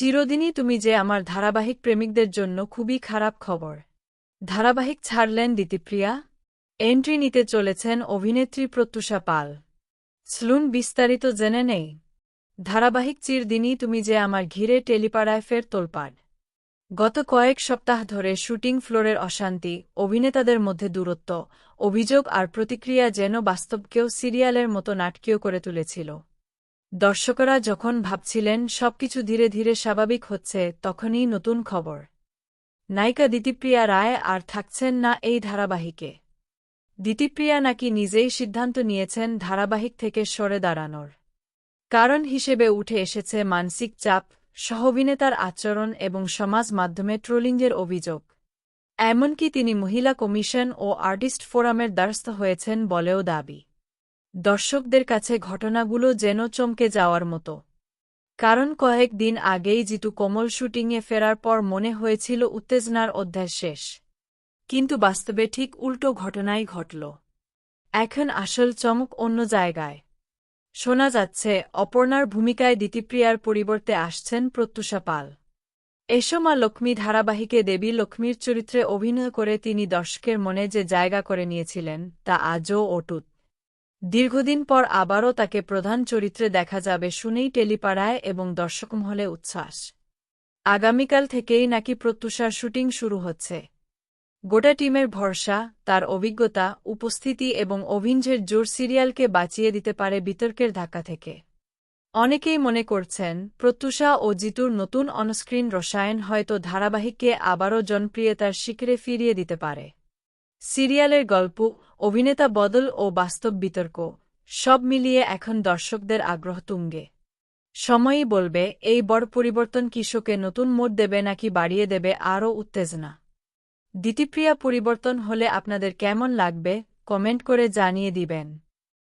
চিরদিনই তুমি যে আমার ধারাবাহিক প্রেমিকদের জন্য খুবই খারাপ খবর। ধারাবাহিক ছাড়লেন দিতিপ্রিয়া এন্ট্রি নিতে চলেছেন অভিনেত্রী প্রত্যুষা পাল। স্লুন বিস্তারিত জেনে নেই। ধারাবাহিক চিরদিনই তুমি যে আমার ঘিরে টেলিপাড়ায় ফের তোলপাড়। গত কয়েক সপ্তাহ ধরে শুটিং ফ্লোরের অশান্তি, অভিনেতাদের মধ্যে দূরত্ব, অভিযোগ আর প্রতিক্রিয়া যেন বাস্তবকেও সিরিয়ালের মতো নাটকীয় করে তুলেছিল। দর্শকরা যখন ভাবছিলেন সবকিছু ধীরে ধীরে স্বাভাবিক হচ্ছে, তখনই নতুন খবর। নায়িকা দিতিপ্রিয়া রায় আর থাকছেন না এই ধারাবাহিকে। দিতিপ্রিয়া নাকি নিজেই সিদ্ধান্ত নিয়েছেন ধারাবাহিক থেকে সরে দাঁড়ানোর। কারণ হিসেবে উঠে এসেছে মানসিক চাপ সহবিনেতার আচরণ এবং সমাজ মাধ্যমে ট্রোলিংয়ের অভিযোগ। এমনকি তিনি মহিলা কমিশন ও আর্টিস্ট ফোরামের দ্বারস্থ হয়েছেন বলেও দাবি। দর্শকদের কাছে ঘটনাগুলো যেন চমকে যাওয়ার মতো। কারণ কয়েক দিন আগেই জিতু কোমল শুটিংয়ে ফেরার পর মনে হয়েছিল উত্তেজনার অধ্যায় শেষ। কিন্তু বাস্তবে ঠিক উল্টো ঘটনাই ঘটল। এখন আসল চমক অন্য জায়গায়। শোনা যাচ্ছে, অপর্ণার ভূমিকায় দিতিপ্রিয়ার পরিবর্তে আসছেন প্রত্যুষা পাল। এসো মা লক্ষ্মী ধারাবাহিকে দেবী লক্ষ্মীর চরিত্রে অভিনয় করে তিনি দর্শকের মনে যে জায়গা করে নিয়েছিলেন, তা আজও অটুট। দীর্ঘদিন পর আবারও তাকে প্রধান চরিত্রে দেখা যাবে শুনেই টেলিপাড়ায় এবং দর্শকমহলে উচ্ছ্বাস। আগামীকাল থেকেই নাকি প্রত্যুষার শুটিং শুরু হচ্ছে। গোটা টিমের ভরসা, তার অভিজ্ঞতা, উপস্থিতি এবং অভিঞ্জের জোর সিরিয়ালকে বাঁচিয়ে দিতে পারে বিতর্কের ধাক্কা থেকে। অনেকেই মনে করছেন, প্রত্যুষা ও জিতুর নতুন অনস্ক্রিন রসায়ন হয়তো ধারাবাহিককে আবারও জনপ্রিয়তার শিখরে ফিরিয়ে দিতে পারে। সিরিয়ালের গল্প অভিনেতা বদল ও বাস্তব বিতর্ক, সব মিলিয়ে এখন দর্শকদের আগ্রহ তুঙ্গে। সময়ই বলবে, এই বড় পরিবর্তন কিশোকে নতুন মোড় দেবে নাকি বাড়িয়ে দেবে আরও উত্তেজনা? দ্বিতীপ্রিয়া পরিবর্তন হলে আপনাদের কেমন লাগবে, কমেন্ট করে জানিয়ে দিবেন।